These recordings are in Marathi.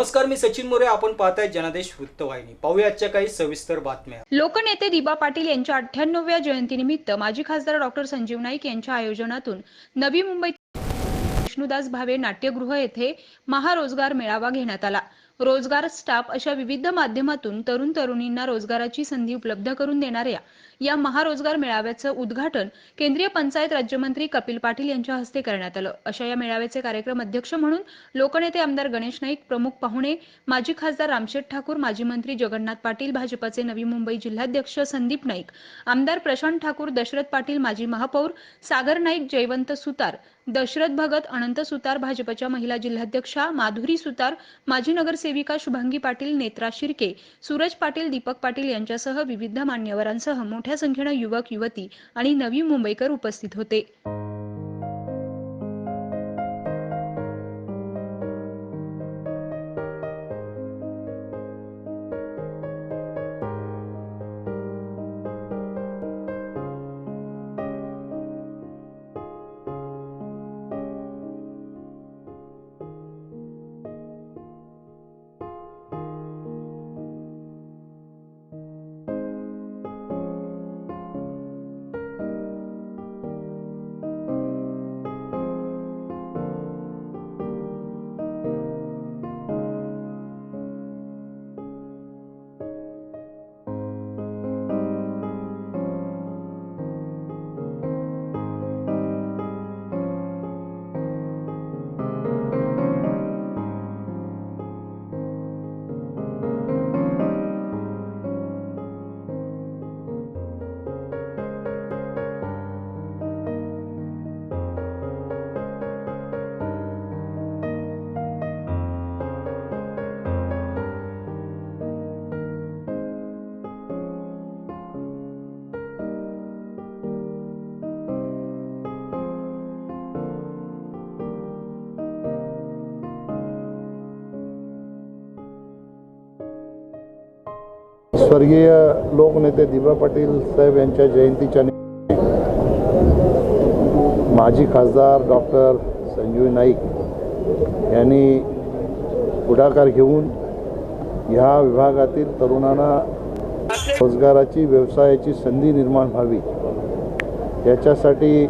नमस्कार मी सचिन मोरे. आपण पाहताय जनादेश वृत्तवाहिनी. पाहूया आजच्या काही सविस्तर बातम्या. लोकनेते दिबा पाटील यांच्या अठ्ठ्याण्णव्या जयंतीनिमित्त माजी खासदार डॉक्टर संजीव नाईक यांच्या आयोजनातून नवी मुंबईत विष्णुदास भावे नाट्यगृह येथे महारोजगार मेळावा घेण्यात आला. रोजगार स्टाफ अशा विविध माध्यमातून तरुण तरुणींना रोजगाराची संधी उपलब्ध करून देणाऱ्या या महारोजगार मेळाव्याचं उद्घाटन केंद्रीय पंचायत राज्यमंत्री कपिल पाटील यांच्या हस्ते करण्यात आलं. अशा या मेळाव्याचे कार्यक्रम अध्यक्ष म्हणून लोकनेते आमदार गणेश नाईक प्रमुख पाहुणे माजी खासदार रामशेठ ठाकूर माजी मंत्री जगन्नाथ पाटील भाजपाचे नवी मुंबई जिल्हाध्यक्ष संदीप नाईक आमदार प्रशांत ठाकूर दशरथ पाटील माजी महापौर सागर नाईक जयवंत सुतार दशरथ भगत अनंत सुतार भाजपच्या महिला जिल्हाध्यक्षा माधुरी सुतार माजी नगरसेविका शुभांगी पाटील नेत्रा शिर्के सूरज पाटील दीपक पाटील यांच्यासह विविध मान्यवरांसह मोठ्या संख्येनं युवक युवती आणि नवी मुंबईकर उपस्थित होते. स्वर्गीय लोकनेते दिबा पाटील साहेब यांच्या जयंतीच्या निमित्ताने माजी खासदार डॉक्टर संजीव नाईक यांनी पुढाकार घेऊन ह्या विभागातील तरुणांना रोजगाराची व्यवसायाची संधी निर्माण व्हावी. याच्यासाठी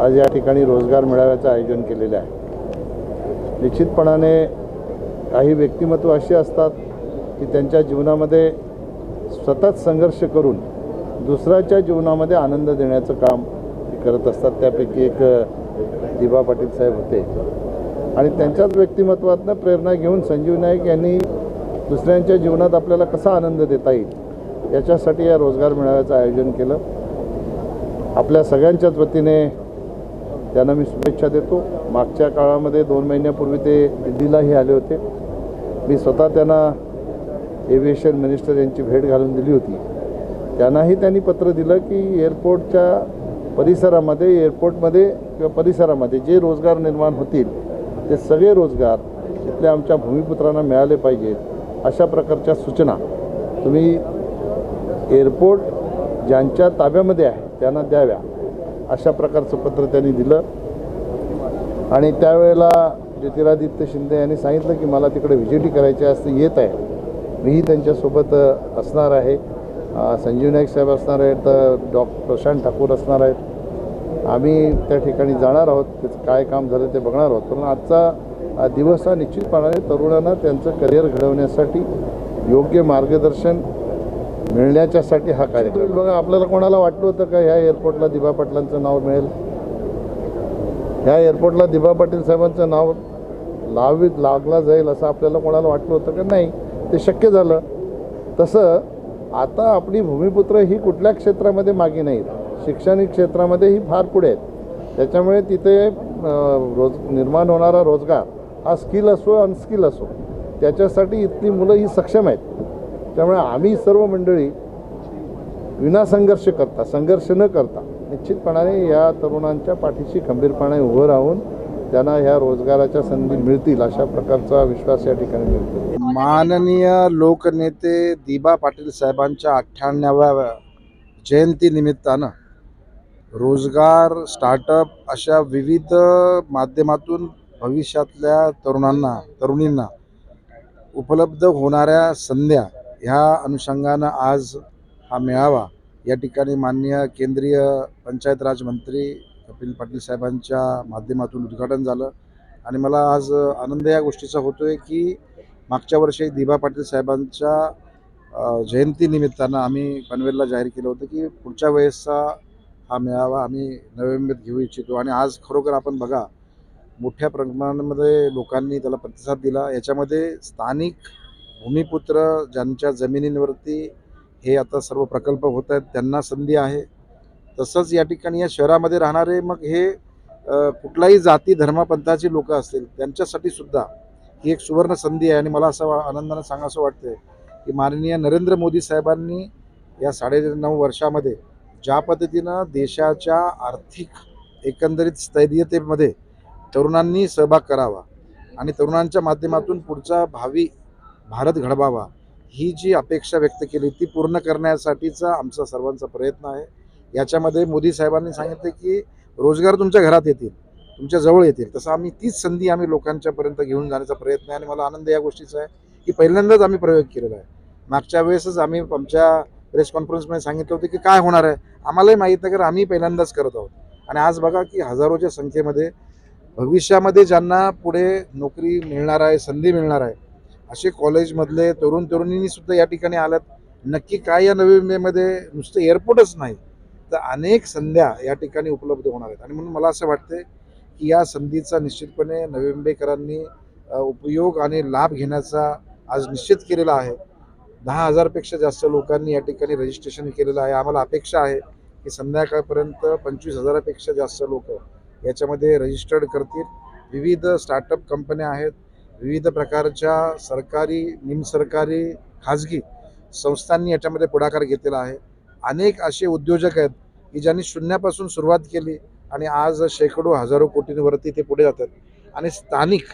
आज या ठिकाणी रोजगार मेळाव्याचं आयोजन केलेलं आहे. निश्चितपणाने काही व्यक्तिमत्व असे असतात की त्यांच्या जीवनामध्ये सतत संघर्ष करून दुसऱ्याच्या जीवनामध्ये आनंद देण्याचं काम करत असतात. त्यापैकी एक अ, दिबा पाटील साहेब होते. आणि त्यांच्याच व्यक्तिमत्वातनं प्रेरणा घेऊन संजीव नाईक यांनी दुसऱ्यांच्या जीवनात आपल्याला कसा आनंद देता येईल याच्यासाठी या रोजगार मेळाव्याचं आयोजन केलं. आपल्या सगळ्यांच्याच वतीने त्यांना मी शुभेच्छा देतो. मागच्या काळामध्ये दोन महिन्यापूर्वी ते दिल्लीलाही आले होते. मी स्वतः त्यांना एव्हिएशन मिनिस्टर यांची भेट घालून दिली होती. त्यांनाही त्यांनी पत्र दिलं की एअरपोर्टच्या परिसरामध्ये एअरपोर्टमध्ये किंवा परिसरामध्ये जे रोजगार निर्माण होतील ते सगळे रोजगार तिथल्या आमच्या भूमिपुत्रांना मिळाले पाहिजेत अशा प्रकारच्या सूचना. तुम्ही एअरपोर्ट ज्यांच्या ताब्यामध्ये आहे त्यांना द्याव्या अशा प्रकारचं पत्र त्यांनी दिलं. आणि त्यावेळेला ज्योतिरादित्य शिंदे यांनी सांगितलं की मला तिकडे व्हिजिटी करायची असते येत आहे. मीही त्यांच्यासोबत असणार आहे. संजीव नाईक साहेब असणार आहेत डॉ. प्रशांत ठाकूर असणार आहेत. आम्ही त्या ठिकाणी जाणार आहोत त्याचं काय काम झालं ते बघणार आहोत. पण आजचा दिवस हा निश्चितपणाने तरुणांना त्यांचं करिअर घडवण्यासाठी योग्य मार्गदर्शन मिळण्याच्यासाठी हा कार्यक्रम. बघा आपल्याला कोणाला वाटलं होतं का ह्या एअरपोर्टला दिबा पाटलांचं नाव मिळेल? ह्या एअरपोर्टला दिबा पाटील साहेबांचं नाव लावीत लागला जाईल असं आपल्याला कोणाला वाटलं होतं का? नाही. ते शक्य झालं. तसं आता आपली भूमिपुत्र ही कुठल्या क्षेत्रामध्ये मागे नाहीत? शैक्षणिक क्षेत्रामध्ये ही फार पुढे आहेत. त्याच्यामुळे तिथे रोज निर्माण होणारा रोजगार हा स्किल असो अनस्किल असो त्याच्यासाठी इथली मुलं ही सक्षम आहेत. त्यामुळे आम्ही सर्व मंडळी विना संघर्ष करता संघर्ष न करता निश्चितपणाने या तरुणांच्या पाठीशी खंबीरपणे उभं राहून त्यांना ह्या रोजगाराच्या संधी मिळतील अशा प्रकारचा विश्वास या ठिकाणी मिळतो. माननीय लोकनेते दिबा पाटील साहेबांच्या अठ्ठ्याण्णव्या जयंतीनिमित्तानं रोजगार स्टार्टअप अशा विविध माध्यमातून भविष्यातल्या तरुणांना तरुणींना उपलब्ध होणाऱ्या संध्या ह्या अनुषंगानं आज हा मेळावा या ठिकाणी माननीय केंद्रीय पंचायत राज मंत्री कपिल पाटील साहेबांच्या माध्यमातून उद्घाटन झालं. आणि मला आज आनंद या गोष्टीचा होतो आहे की मागच्या वर्षी दिभा पाटील साहेबांच्या जयंतीनिमित्तानं आम्ही पनवेलला जाहीर केलं होतं की पुढच्या वेळेसचा हा मेळावा आम्ही नोव्हेंबरात घेऊ इच्छितो. आणि आज खरोखर आपण बघा मोठ्या प्रमाणामध्ये लोकांनी त्याला प्रतिसाद दिला. याच्यामध्ये स्थानिक भूमिपुत्र ज्यांच्या जमिनींवरती हे आता सर्व प्रकल्प होत आहेत त्यांना संधी आहे. तसंच या ठिकाणी या शहरामध्ये राहणारे मग हे कुठलाही जाती धर्मपंथाची लोक असतील त्यांच्यासाठी सुद्धा ही एक सुवर्ण संधी आहे. आणि मला असं वा- आनंदानं सांगावं वाटतंय की माननीय नरेंद्र मोदी साहेबांनी या साडे नऊ वर्षामध्ये ज्या पद्धतीनं देशाच्या आर्थिक एकंदरीत स्थैर्यतेमध्ये तरुणांनी सहभाग करावा आणि तरुणांच्या माध्यमातून पुढचा भावी भारत घडवावा ही जी अपेक्षा व्यक्त केली ती पूर्ण करण्यासाठीचा आमचा सर्वांचा प्रयत्न आहे. याच्यामध्ये मोदी साहेबांनी सांगितले की रोजगार तुमच्या घरात येतील तुमच्या जवळ येतील. तसं आम्ही तीच संधी आम्ही लोकांच्यापर्यंत घेऊन जाण्याचा प्रयत्न आहे आणि मला आनंद या गोष्टीचा आहे की पहिल्यांदाच आम्ही प्रयोग केलेला आहे. मागच्या वेळेसच आम्ही आमच्या प्रेस कॉन्फरन्समध्ये सांगितलं होतं की काय होणार आहे? आम्हालाही माहीत नाही कारण आम्ही पहिल्यांदाच करत आहोत. आणि आज बघा की हजारोच्या संख्येमध्ये भविष्यामध्ये ज्यांना पुढे नोकरी मिळणार आहे संधी मिळणार आहे असे कॉलेजमधले तरुण तरुणींनी सुद्धा या ठिकाणी आल्यात. नक्की काय या नवी मुंबईमध्ये नुसतं एअरपोर्टच नाही. तर अनेक संध्या या ठिकाणी उपलब्ध होणार आहेत. आणि म्हणून मला असं वाटतं की या संधीचा निश्चितपणे नवी उपयोग आणि लाभ घेण्याचा आज निश्चित केलेला आहे. दहा हजारपेक्षा जास्त लोकांनी या ठिकाणी रजिस्ट्रेशन केलेलं आहे. आम्हाला अपेक्षा आहे की संध्याकाळपर्यंत पंचवीस हजारापेक्षा जास्त लोक याच्यामध्ये रजिस्टर्ड करतील. विविध स्टार्टअप कंपन्या आहेत. विविध प्रकारच्या सरकारी निमसरकारी खाजगी संस्थांनी याच्यामध्ये पुढाकार घेतलेला आहे. अनेक असे उद्योजक आहेत की ज्यांनी शून्यापासून सुरुवात केली आणि आज शेकडो हजारो कोटींवरती ते पुढे जातात. आणि स्थानिक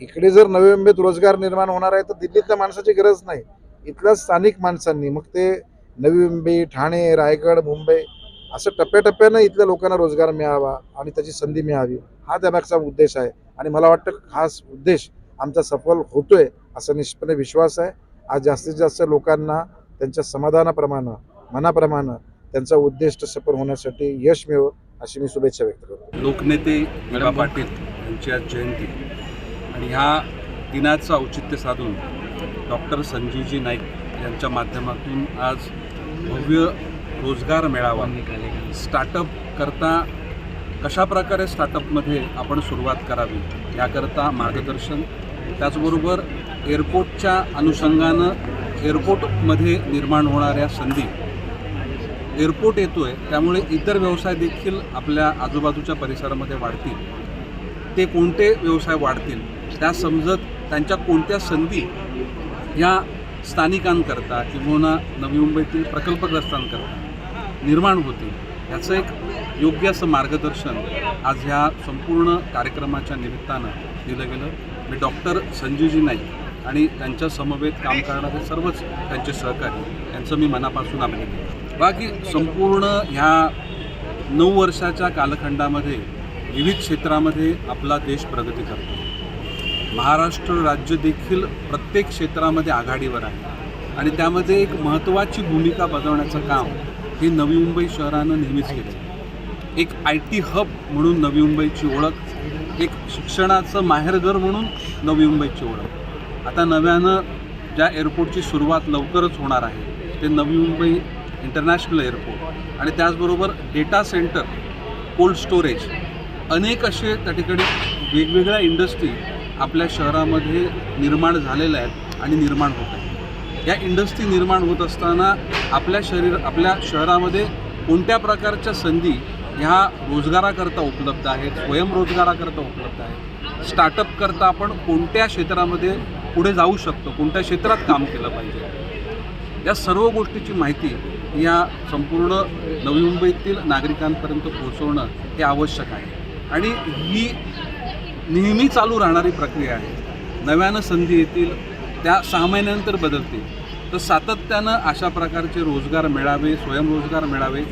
इकडे जर नवी मुंबईत रोजगार निर्माण होणार आहे तर दिल्लीतल्या माणसाची गरज नाही. इथल्या स्थानिक माणसांनी मग ते नवी मुंबई ठाणे रायगड मुंबई असं टप्प्याटप्प्यानं इथल्या लोकांना रोजगार मिळावा आणि त्याची संधी मिळावी हा त्यामागचा उद्देश आहे. आणि मला वाटतं खास उद्देश आमचा सफल होतोय असा निश्चितपणे विश्वास आहे. आज जास्तीत जास्त लोकांना त्यांच्या समाधानाप्रमाणे मनाप्रमाणे त्यांचा उद्दिष्ट सफल होण्यासाठी यश मिळो अशी मी शुभेच्छा व्यक्त करतो. लोकनेते दिबा पाटील यांची आज जयंती. आणि ह्या दिनाचं औचित्य साधून डॉक्टर संजीवजी नाईक यांच्या माध्यमातून आज भव्य रोजगार मेळावा स्टार्टअप करता कशा प्रकारे स्टार्टअपमध्ये आपण सुरुवात करावी याकरता मार्गदर्शन. त्याचबरोबर एअरपोर्टच्या अनुषंगानं एअरपोर्टमध्ये निर्माण होणाऱ्या संधी एअरपोर्ट येतो आहे त्यामुळे इतर व्यवसाय देखील आपल्या आजूबाजूच्या परिसरामध्ये वाढतील. ते कोणते व्यवसाय वाढतील त्या समजत त्यांच्या कोणत्या संधी या स्थानिकांकरता किंवा नवी मुंबईतील प्रकल्पग्रस्तांकरता निर्माण होतील याचं एक योग्य असं मार्गदर्शन आज ह्या संपूर्ण कार्यक्रमाच्या निमित्तानं दिलं गेलं. मी डॉक्टर संजीवजी नाईक आणि त्यांच्या समवेत काम करणारे सर्वच त्यांचे सहकारी यांचं मी मनापासून आभार बाकी संपूर्ण ह्या नऊ वर्षाच्या कालखंडामध्ये विविध क्षेत्रामध्ये आपला देश प्रगती करतो. महाराष्ट्र राज्य देखील प्रत्येक क्षेत्रामध्ये आघाडीवर आहे. आणि त्यामध्ये एक महत्त्वाची भूमिका बजावण्याचं काम हे नवी मुंबई शहरानं नेहमीच केलं एक आय टी हब म्हणून नवी मुंबईची ओळख एक शिक्षणाचं माहेरघर म्हणून नवी मुंबईची ओळख. आता नव्यानं ज्या एअरपोर्टची सुरुवात लवकरच होणार आहे ते नवी मुंबई इंटरनॅशनल एअरपोर्ट आणि त्याचबरोबर डेटा सेंटर कोल्ड स्टोरेज अनेक असे त्या ठिकाणी वेगवेगळ्या इंडस्ट्री आपल्या शहरामध्ये निर्माण झालेल्या आहेत आणि निर्माण होत आहेत. या इंडस्ट्री निर्माण होत असताना आपल्या शरीर आपल्या शहरामध्ये कोणत्या प्रकारच्या संधी ह्या रोजगाराकरता उपलब्ध आहेत स्वयंरोजगाराकरता उपलब्ध आहेत? स्टार्टअप करता आपण कोणत्या क्षेत्रामध्ये पुढे जाऊ शकतो? कोणत्या क्षेत्रात काम केलं पाहिजे? या सर्व गोष्टीची माहिती या संपूर्ण नवी मुंबईतील नागरिकांपर्यंत पोहोचवणं हे आवश्यक आहे. आणि ही नेहमी चालू राहणारी प्रक्रिया आहे. नव्यानं संधी येतील त्या सहा महिन्यानंतर बदलतील. तर सातत्यानं अशा प्रकारचे रोजगार मिळावे स्वयंरोजगार मिळावे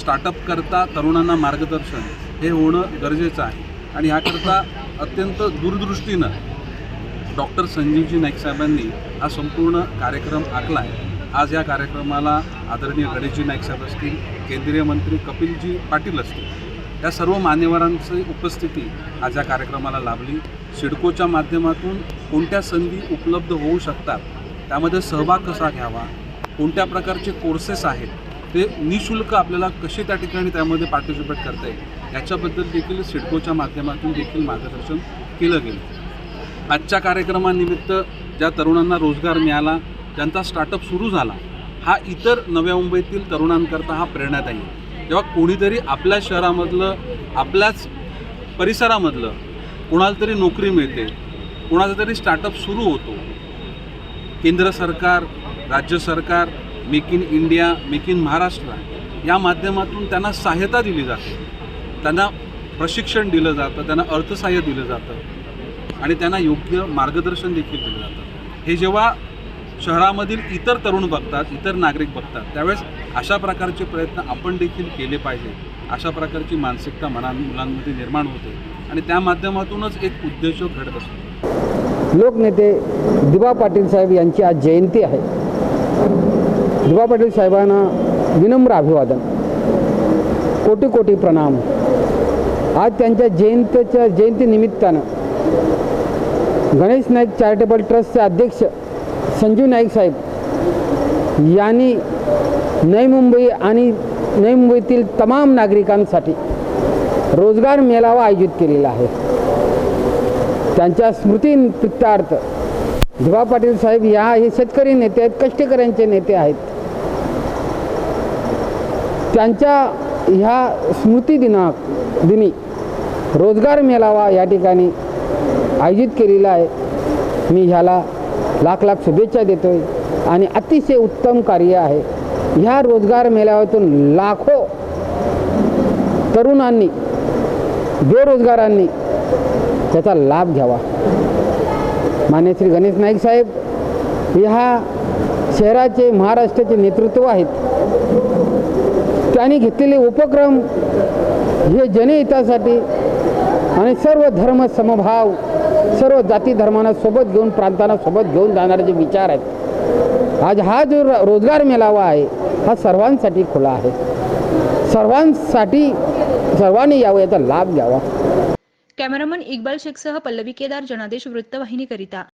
स्टार्टअप करता तरुणांना मार्गदर्शन हे होणं गरजेचं आहे. आणि ह्याकरता अत्यंत दूरदृष्टीनं डॉक्टर संजीवजी नाईक साहेबांनी हा संपूर्ण कार्यक्रम आखला आहे. आज या कार्यक्रमाला आदरणीय गणेशजी नाईक साहेब असतील केंद्रीय मंत्री कपिलजी पाटील असतील या सर्व मान्यवरांची उपस्थिती आज या कार्यक्रमाला लाभली. सिडकोच्या माध्यमातून कोणत्या संधी उपलब्ध होऊ शकतात त्यामध्ये सहभाग कसा घ्यावा कोणत्या प्रकारचे कोर्सेस आहेत ते निशुल्क आपल्याला कसे त्या ठिकाणी त्यामध्ये पार्टिसिपेट करता येईल याच्याबद्दल देखील सिडकोच्या माध्यमातून देखील मार्गदर्शन केलं गेलं. आजच्या कार्यक्रमानिमित्त ज्या तरुणांना रोजगार मिळाला ज्यांचा स्टार्टअप सुरू झाला हा इतर नव्या मुंबईतील तरुणांकरता हा प्रेरणादायी आहे. जेव्हा कोणीतरी आपल्या शहरामधलं आपल्याच परिसरामधलं कोणाला तरी नोकरी मिळते कोणाचा तरी स्टार्टअप सुरू होतो केंद्र सरकार राज्य सरकार make in India make in Maharashtra या माध्यमातून त्यांना सहाय्यता दिली जाते त्यांना प्रशिक्षण दिलं जातं त्यांना अर्थसहाय्य दिलं जातं आणि त्यांना योग्य मार्गदर्शन देखील दिलं जातं हे जेव्हा शहरामधील इतर तरुण बघतात इतर नागरिक बघतात त्यावेळेस अशा प्रकारचे प्रयत्न आपण देखील केले पाहिजे. अशा प्रकारची मानसिकता मना मुलांमध्ये निर्माण होते आणि त्या माध्यमातूनच एक उद्देश घडत असतो. लोकनेते दिबा पाटील साहेब यांची आज जयंती आहे. दिबा पाटील साहेबांना विनम्र अभिवादन. कोटी कोटी प्रणाम. आज त्यांच्या जयंतीच्या जयंतीनिमित्तानं गणेश नाईक चॅरिटेबल ट्रस्टचे अध्यक्ष संजीव नाईक साहेब यांनी नवी मुंबई आणि नवी मुंबईतील तमाम नागरिकांसाठी रोजगार मेळावा आयोजित केलेला आहे. त्यांच्या स्मृतीप्रित्यार्थ दिवा पाटील साहेब या हे शेतकरी नेते आहेत कष्टकऱ्यांचे नेते आहेत. त्यांच्या ह्या स्मृती दिना दिनी रोजगार मेळावा या ठिकाणी आयोजित केलेला आहे. मी ह्याला लाख लाख शुभेच्छा देतोय. आणि अतिशय उत्तम कार्य आहे. ह्या रोजगार मेळाव्यातून लाखो तरुणांनी बेरोजगारांनी त्याचा लाभ घ्यावा. मान्य श्री गणेश नाईक साहेब ह्या शहराचे महाराष्ट्राचे नेतृत्व आहेत. त्यांनी घेतलेले उपक्रम हे जनहितासाठी आणि सर्व धर्म समभाव सर्व जाती धर्मांना सोबत घेऊन प्रांतांना सोबत घेऊन जाणारे जे विचार आहेत आज हा जो रो- रोजगार मेळावा आहे हा सर्वांसाठी खुला आहे. सर्वांसाठी सर्वांनी यावं याचा लाभ घ्यावा. कॅमेरामन इक्बाल शेखसह पल्लवी केदार जनादेश वृत्तवाहिनीकरिता.